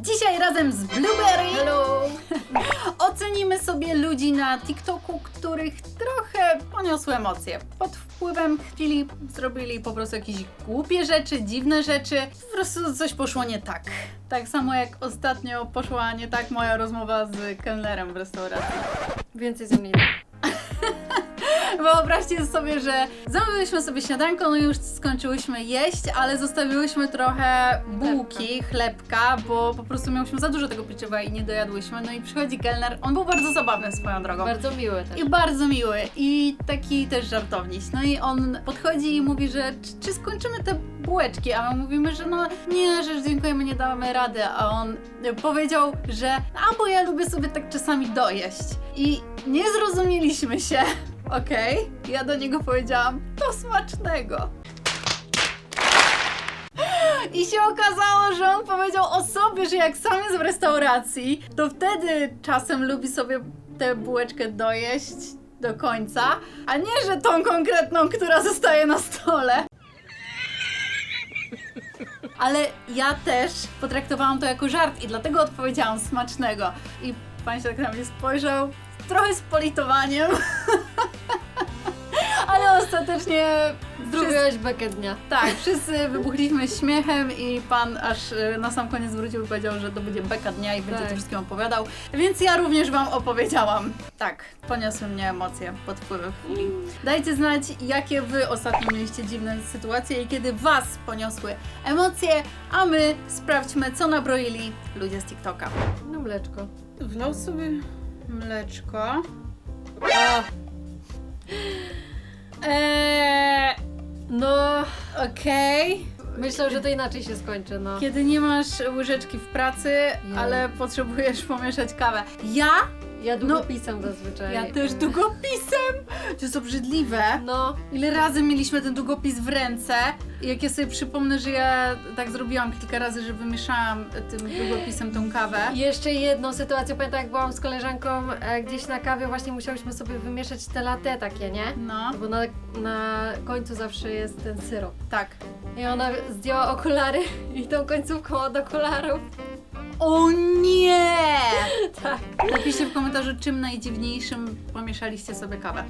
Dzisiaj razem z Blueberry ocenimy sobie ludzi na TikToku, których trochę poniosły emocje. Pod wpływem chwili zrobili po prostu jakieś głupie rzeczy, dziwne rzeczy. Po prostu coś poszło nie tak. Tak samo jak ostatnio poszła nie tak moja rozmowa z kelnerem w restauracji. Więcej ze mnie nie. Wyobraźcie sobie, że zamówiliśmy sobie śniadanko, no już skończyłyśmy jeść, ale zostawiłyśmy trochę bułki, chlebka, bo po prostu miałyśmy za dużo tego pieczywa i nie dojadłyśmy. No i przychodzi kelner, on był bardzo zabawny swoją drogą. Bardzo miłe też. I bardzo miły i taki też żartowniś. No i on podchodzi i mówi, że czy, czy skończymy te bułeczki, a my mówimy, że no nie, że już dziękujemy, nie damy rady, a on powiedział, że a bo ja lubię sobie tak czasami dojeść. I nie zrozumieliśmy się. Okej, ja do niego powiedziałam, to smacznego. I się okazało, że on powiedział o sobie, że jak sam jest w restauracji, to wtedy czasem lubi sobie tę bułeczkę dojeść do końca, a nie, że tą konkretną, która zostaje na stole. Ale ja też potraktowałam to jako żart i dlatego odpowiedziałam smacznego. I pan się tak na mnie spojrzał, trochę z politowaniem. Ostatecznie Zrobiłaś bekę dnia. tak, wszyscy wybuchliśmy śmiechem i pan aż y, na sam koniec wrócił i powiedział, że to będzie beka dnia i będzie Tak. to wszystkim opowiadał. Więc ja również wam opowiedziałam. Tak, poniosły mnie emocje pod wpływem chwili. Dajcie znać, jakie wy ostatnio mieliście dziwne sytuacje i kiedy was poniosły emocje, a my sprawdźmy, co nabroili ludzie z TikToka. No mleczko. Wlał sobie mleczko. A. Eee, No, okej. myślę, że to inaczej się skończy, no. Kiedy nie masz łyżeczki w pracy, ale potrzebujesz pomieszać kawę. Ja? Ja długopisem zazwyczaj. Ja też długopisem! To jest obrzydliwe. No, Ile razy mieliśmy ten długopis w ręce i jak ja sobie przypomnę, że ja tak zrobiłam kilka razy, że wymieszałam tym długopisem tą kawę. I jeszcze jedną sytuację, pamiętam jak byłam z koleżanką e, gdzieś na kawie, właśnie musiałyśmy sobie wymieszać te latte takie, nie? No, Bo na, na końcu zawsze jest ten syrop. tak. I ona zdjęła okulary i tą końcówką od okularów. O nie! Tak. Napiszcie w komentarzu, czym najdziwniejszym pomieszaliście sobie kawę.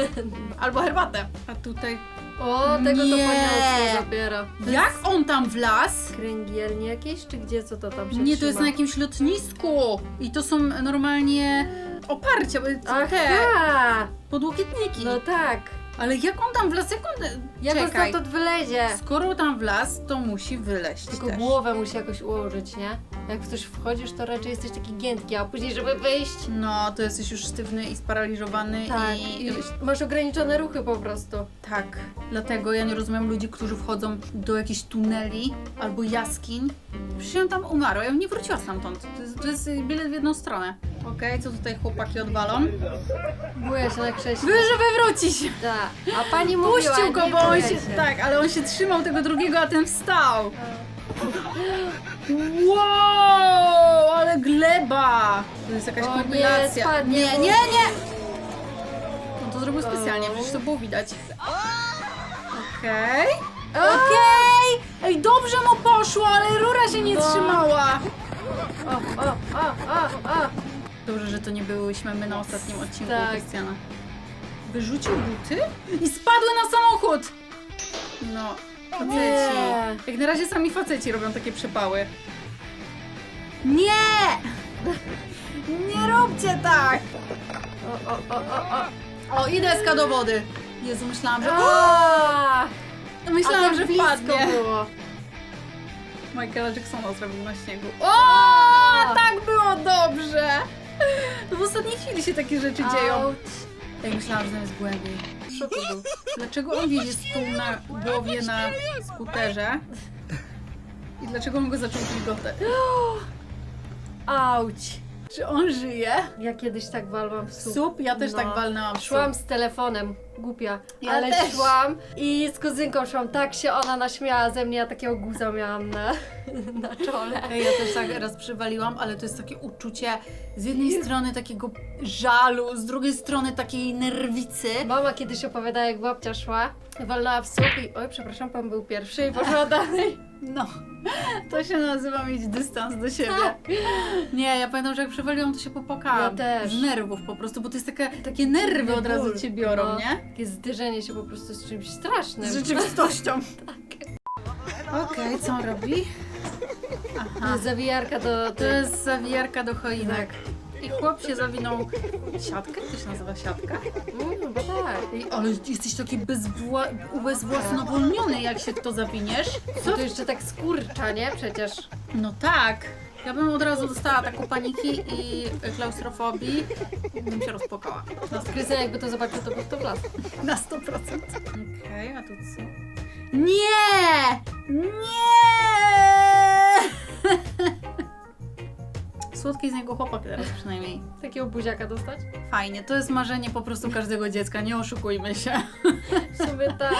Albo herbatę. A tutaj... O, tego to Nie. poniosło dopiero. To Jak on tam wlazł? Kręgielnie jakieś, czy gdzie, co to tam się Nie, to jest trzyma? na jakimś lotnisku. I to są normalnie oparcia, bo te Aha! podłokietniki. No tak. Ale jak on tam wlazł? Jak on... Jak on Czekaj. stamtąd wylezie? Skoro tam wlazł, to musi wyleźć Tylko też. głowę musi jakoś ułożyć, nie? Jak w coś wchodzisz, to raczej jesteś taki giętki, a później, żeby wyjść... No, to jesteś już sztywny i sparaliżowany Tak, i... i masz ograniczone ruchy po prostu. Tak, dlatego ja nie rozumiem ludzi, którzy wchodzą do jakichś tuneli albo jaskiń. Przecież ja tam umarła, ja nie wróciła stamtąd. To jest, to jest bilet w jedną stronę. Okej, co tutaj chłopaki odwalą? Się na krześle. Wy, żeby wrócić! Tak. A pani mówiła, Puścił go, nie bo on się... Tak, ale on się trzymał tego drugiego, a ten wstał. Wow, ale gleba! To jest jakaś O nie, kompilacja. spadnie nie, nie, nie! On to zrobił specjalnie, przecież to było widać. Okej. Okej! Ej, dobrze mu poszło, ale rura się nie No. trzymała. O, o, o, o, o. Dobrze, że to nie byłyśmy my na ostatnim odcinku Tak. Krystiana. Wyrzucił buty i spadły na samochód! No, faceci. Nie. Jak na razie sami faceci robią takie przepały. Nie! Nie róbcie tak! O, o, o, o, o. O, i deska do wody. Jezu, myślałam, że... A, Myślałam, tak że wpadnie. było. Michaela Jacksona zrobił na śniegu. O, tak było dobrze! No w ostatniej chwili się takie rzeczy dzieją. Auć. Ja myślałam, że tam jest głębiej. W szoku był. Dlaczego on wiedzie stół na głowie na skuterze? I dlaczego on go zaczął wilgotać? Auć. Czy on żyje? Ja kiedyś tak walłam w słup. Sup? Ja też No. tak walnęłam w Szłam z telefonem głupia. Ja ale też. szłam i z kuzynką szłam, tak się ona naśmiała ze mnie, ja takiego guza miałam na, na czole. Ej, ja też tak raz przywaliłam, ale to jest takie uczucie z jednej strony takiego żalu, z drugiej strony takiej nerwicy. Mama kiedyś opowiadała, jak babcia szła, walnęła w słup i oj, przepraszam, pan był pierwszy i poszła dalej. No, to się nazywa mieć dystans do siebie. Tak. Nie, ja pamiętam, że jak przewaliłam, to się popłakałam. Ja też. Z nerwów po prostu, bo to jest takie, takie nerwy od razu cię biorą, No. nie? Takie zderzenie się po prostu z czymś strasznym. Z rzeczywistością. Okej, co on robi? To jest zawijarka do... to jest zawijarka do choinek. Tak. I chłop się zawinął siatkę? To się nazywa siatka? Mm, chyba tak. Ale jesteś taki bezwła- ubezwłasnowolniony, jak się w to zawiniesz. To jeszcze tak skurcza, nie? Przecież. No tak. Ja bym od razu dostała taką paniki i klaustrofobii i bym się rozpłakała. Na, Krystian jakby to zobaczył, to by w to wlazł. na 100%. Okej, a tu co? Nie! Nie! Słodki z niego chłopak teraz przynajmniej. Takiego buziaka dostać? Fajnie, to jest marzenie po prostu każdego dziecka, nie oszukujmy się. W sumie tak.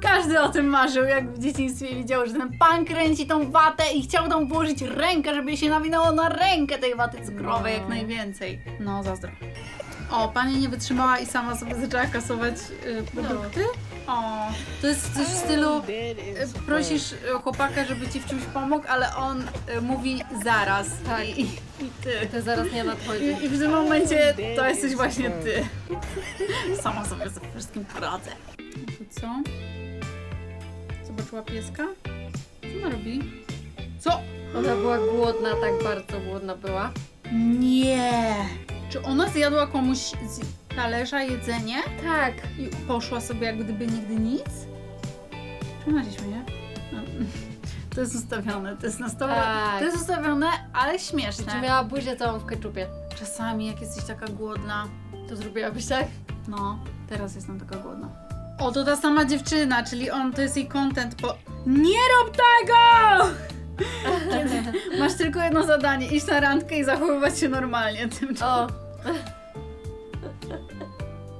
Każdy o tym marzył, jak w dzieciństwie widział, że ten pan kręci tą watę i chciał tam włożyć rękę, żeby się nawinęło na rękę tej waty cukrowej No. jak najwięcej. No, zazdro. O, pani nie wytrzymała i sama sobie zaczęła kasować y, produkty. O, to jest coś w stylu y, prosisz y, chłopaka, żeby ci w czymś pomógł, ale on y, mówi zaraz. Tak. I, i, i ty. To zaraz nie nadchodzi. I, I w tym momencie to jesteś właśnie ty. Sama sobie ze wszystkim poradzę. To co? Zobaczyła pieska? Co ona robi? Co? Ona była głodna, tak bardzo głodna była. Nie! Czy ona zjadła komuś z talerza jedzenie Tak. i poszła sobie jak gdyby nigdy nic? Czy ona się śmieje? No, To jest ustawione, to jest na stole. Tak. To jest ustawione, ale śmieszne. Czy miała buzię całą w keczupie? Czasami jak jesteś taka głodna, To zrobiłabyś tak? No, teraz jestem taka głodna. O, to ta sama dziewczyna, czyli on, to jest jej content, bo... Nie rób tego! Kiedy masz tylko jedno zadanie, iść na randkę i zachowywać się normalnie tym O.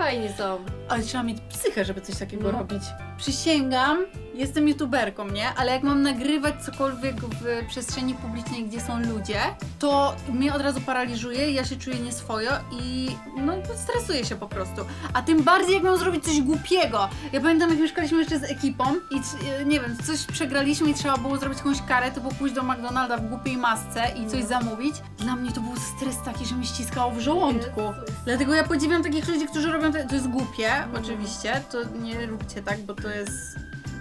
Fajni są. Ale trzeba mieć psychę, żeby coś takiego No. robić. Przysięgam, jestem youtuberką, nie? Ale jak mam nagrywać cokolwiek w przestrzeni publicznej, gdzie są ludzie, to mnie od razu paraliżuje, ja się czuję nieswojo i no stresuję się po prostu. A tym bardziej jak mam zrobić coś głupiego. Ja pamiętam jak mieszkaliśmy jeszcze z ekipą i c- nie wiem, coś przegraliśmy i trzeba było zrobić jakąś karę, to było pójść do McDonalda w głupiej masce i coś No. zamówić. Dla mnie to był stres taki, że mi ściskało w żołądku. Jezus. Dlatego ja podziwiam takich ludzi, którzy robią to, to jest głupie, oczywiście, to nie róbcie tak, bo to jest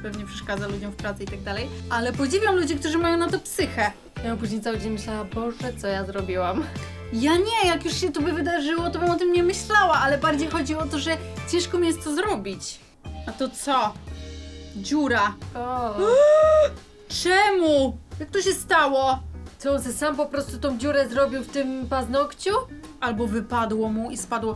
pewnie przeszkadza ludziom w pracy i tak dalej, ale podziwiam ludzi, którzy mają na to psychę. Ja później cały dzień myślała, Boże, co ja zrobiłam? Ja nie, jak już się to by wydarzyło, to bym o tym nie myślała, ale bardziej chodzi o to, że ciężko mi jest to zrobić. A to co? Dziura. O. Czemu? Jak to się stało? Co on se sam po prostu tą dziurę zrobił w tym paznokciu? Albo wypadło mu i spadło.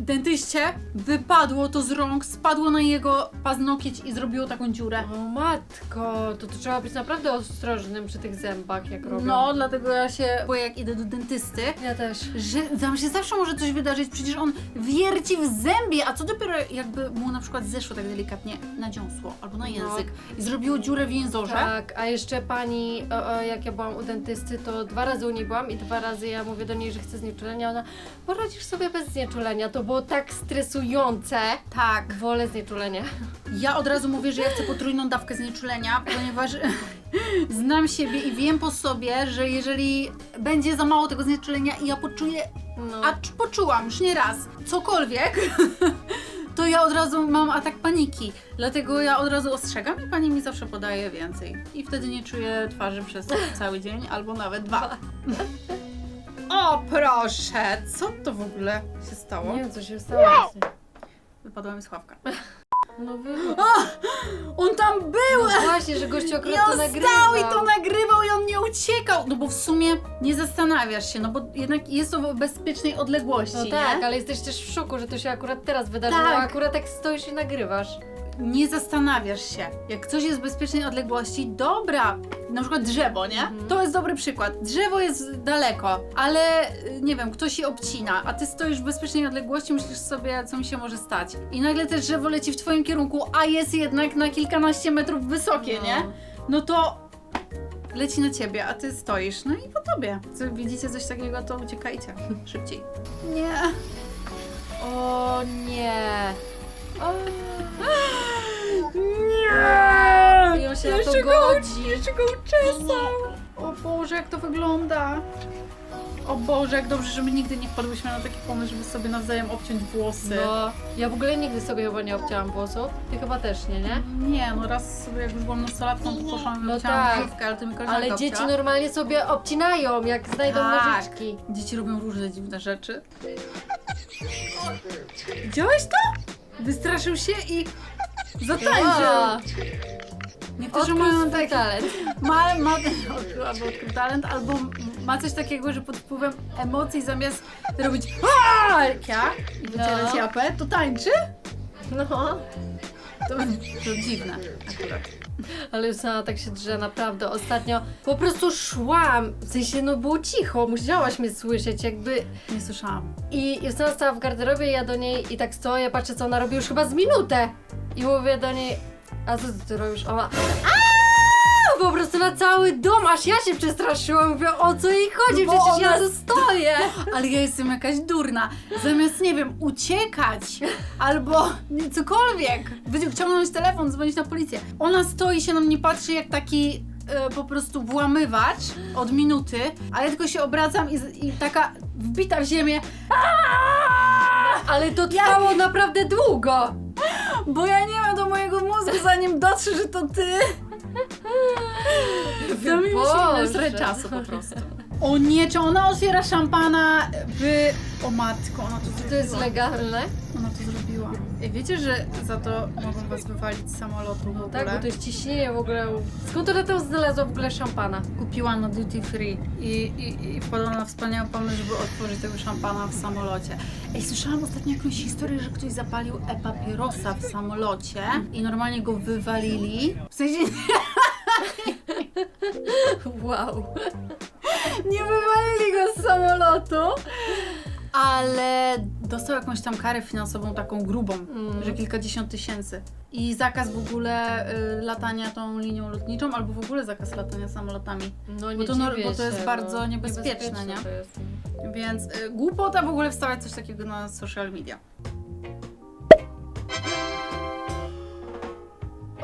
Dentyście wypadło to z rąk, spadło na jego paznokieć i zrobiło taką dziurę. O matko, to, to trzeba być naprawdę ostrożnym przy tych zębach, jak robią. No, dlatego ja się boję, jak idę do dentysty, Ja też. że tam się zawsze może coś wydarzyć, przecież on wierci w zębie, a co dopiero jakby mu na przykład zeszło tak delikatnie na dziąsło albo na język i zrobiło dziurę w jęzorze. Tak, a jeszcze pani, o, o, jak ja byłam u dentysty, to dwa razy u niej byłam i dwa razy ja mówię do niej, że chcę znieczulenia, ona poradzisz sobie bez znieczulenia, to było tak stresujące. Tak. Wolę znieczulenie. Ja od razu mówię, że ja chcę potrójną dawkę znieczulenia, ponieważ znam siebie i wiem po sobie, że jeżeli będzie za mało tego znieczulenia i ja poczuję No. A poczułam już nie raz cokolwiek, to ja od razu mam atak paniki. Dlatego ja od razu ostrzegam i pani mi zawsze podaje więcej. I wtedy nie czuję twarzy przez cały dzień albo nawet dwa. O proszę, co to w ogóle się stało? Nie wiem, co się stało właśnie. Wypadła mi sławka. No wy... On tam był! No właśnie, że gościu I akurat to on nagrywał. stał i to nagrywał i on nie uciekał! No bo w sumie nie zastanawiasz się, no bo jednak jest to w bezpiecznej odległości, No nie? tak, ale jesteś też w szoku, że to się akurat teraz wydarzyło, Tak. a akurat tak stoisz i nagrywasz. Nie zastanawiasz się. Jak coś jest w bezpiecznej odległości, dobra, na przykład drzewo, nie? Mhm. To jest dobry przykład. Drzewo jest daleko, ale y, nie wiem, ktoś je obcina, a ty stoisz w bezpiecznej odległości, myślisz sobie, co mi się może stać. I nagle te drzewo leci w twoim kierunku, a jest jednak na kilkanaście metrów wysokie, No. nie? No to leci na ciebie, a ty stoisz. No i po tobie. Co, widzicie coś takiego, to uciekajcie szybciej. Nie. O nie. Nie! I on się na to Jeszcze go, godzi. jeszcze go uczesał. O Boże, jak to wygląda. O Boże, jak dobrze, że my nigdy nie wpadłyśmy na taki pomysł, żeby sobie nawzajem obciąć włosy. No, ja w ogóle nigdy sobie chyba nie obcięłam włosów. Ty chyba też nie, nie? Nie, no raz sobie jak już byłam nastolatką, to poszłam No obcięłam tak. ale to mi koleżanka Ale dzieci obcięła. normalnie sobie obcinają, jak znajdą Tak. nożyczki. Dzieci robią różne dziwne rzeczy. Widziałeś to? Wystraszył się i zatańczył. Niektórzy mają taki talent. Ma, ma odkrył albo odkrył talent, albo ma coś takiego, że pod wpływem emocji zamiast robić "Aaa!" jak ja i wycierać No. japę, to tańczy? No, To, to dziwne akurat. Ale Justyna tak się drze, naprawdę. Ostatnio po prostu szłam, w sensie no było cicho, musiałaś mnie słyszeć, jakby... Nie słyszałam. I Justyna stała w garderobie, ja do niej i tak stoję, patrzę co ona robi już chyba z minutę. I mówię do niej, a co ty robisz? Ona, "Aaa!" Po prostu na cały dom, aż ja się przestraszyłam, mówię o co jej chodzi, No bo przecież ja ona- tu stoję. Ale ja jestem jakaś durna. Zamiast, nie wiem, uciekać albo nie, cokolwiek, wyciągnąć telefon, dzwonić na policję. Ona stoi się na mnie patrzy jak taki e, po prostu włamywacz od minuty, a ja tylko się obracam i, z- i taka wbita w ziemię. Ale to trwało naprawdę długo. Bo ja nie mam do mojego mózgu, zanim dotrze, że to ty. To mi musi Boże. minąć trochę czasu po prostu. O nie, czy ona otwiera szampana w... O matko, ona to zrobiła. To jest legalne? Ona to zrobiła. Ej, wiecie, że za to mogą was wywalić z samolotu w ogóle? Tak, bo to jest ciśnienie w ogóle. Skąd ona tam znalazła w ogóle szampana? Kupiła na duty free i, i, i wpadła na wspaniały pomysł, żeby otworzyć tego szampana w samolocie. Ej, słyszałam ostatnio jakąś historię, że ktoś zapalił e-papierosa w samolocie i normalnie go wywalili. W sensie Wow. nie wywalili go z samolotu, ale dostał jakąś tam karę finansową taką grubą, Mm. że kilkadziesiąt tysięcy. I zakaz w ogóle y, latania tą linią lotniczą, albo w ogóle zakaz latania samolotami. No nie Bo to nor- dziwię bo to jest się, bardzo no. niebezpieczne, nie? to jest. Więc y, głupota w ogóle wstawiać coś takiego na social media.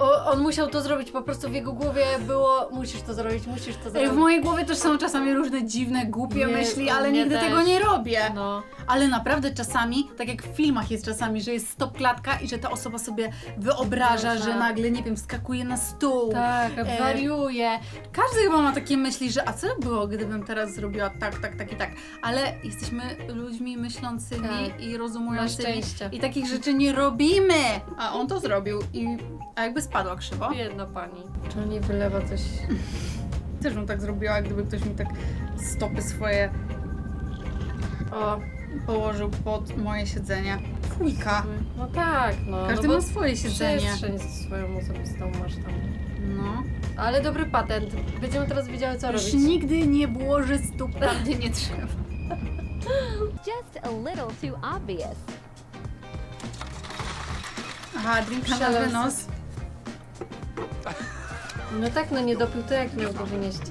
O, on musiał to zrobić, po prostu w jego głowie było musisz to zrobić, musisz to zrobić. w mojej głowie też są czasami różne dziwne, głupie Nie, myśli, u ale mnie nigdy też. tego nie robię. No. Ale naprawdę czasami, tak jak w filmach jest czasami, że jest stop klatka i że ta osoba sobie wyobraża, Tak. że nagle, nie wiem, skakuje na stół. Tak, E, wariuje. Każdy chyba ma takie myśli, że a co by było, gdybym teraz zrobiła tak, tak, tak i tak. Ale jesteśmy ludźmi myślącymi Tak. i Na rozumującymi. szczęście. I takich rzeczy nie robimy! A on to zrobił i a jakby spadła krzywo. Biedna pani. Czy on nie wylewa coś? Też bym tak zrobiła, gdyby ktoś mi tak stopy swoje O, położył pod moje siedzenie. Fujka. no tak, no. Każdy no ma swoje siedzenie. Przestrzeń swoją osobistą masz tam. No. Ale dobry patent. Będziemy teraz wiedziały co Już robić. nigdy nie było, że stóp tam, gdzie nie trzeba. Just a little too obvious. Aha, drinka na wynos. No tak, no nie dopił, to jak miał go wynieść?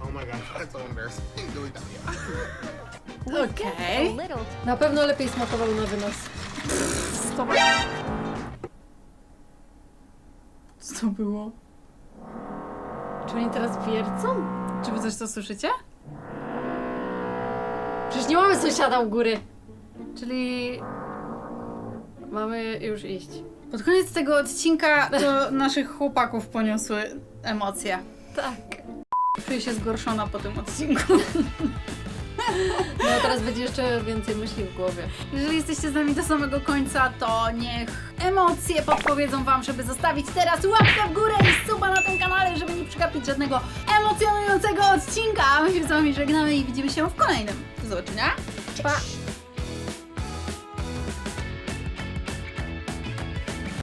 Oh my that's so embarrassing. Okej. Na pewno lepiej smakował na wynos. Stop. Co to było? Czy oni teraz wiercą? Czy wy coś to słyszycie? Przecież nie mamy sąsiada u góry. Czyli Mamy już iść. Pod koniec tego odcinka to naszych chłopaków poniosły emocje. Tak. Czuję się zgorszona po tym odcinku. No a teraz będzie jeszcze więcej myśli w głowie. Jeżeli jesteście z nami do samego końca, to niech emocje podpowiedzą wam, żeby zostawić teraz łapkę w górę i suba na tym kanale, żeby nie przegapić żadnego emocjonującego odcinka. A my się z wami żegnamy i widzimy się w kolejnym. Do zobaczenia. Pa!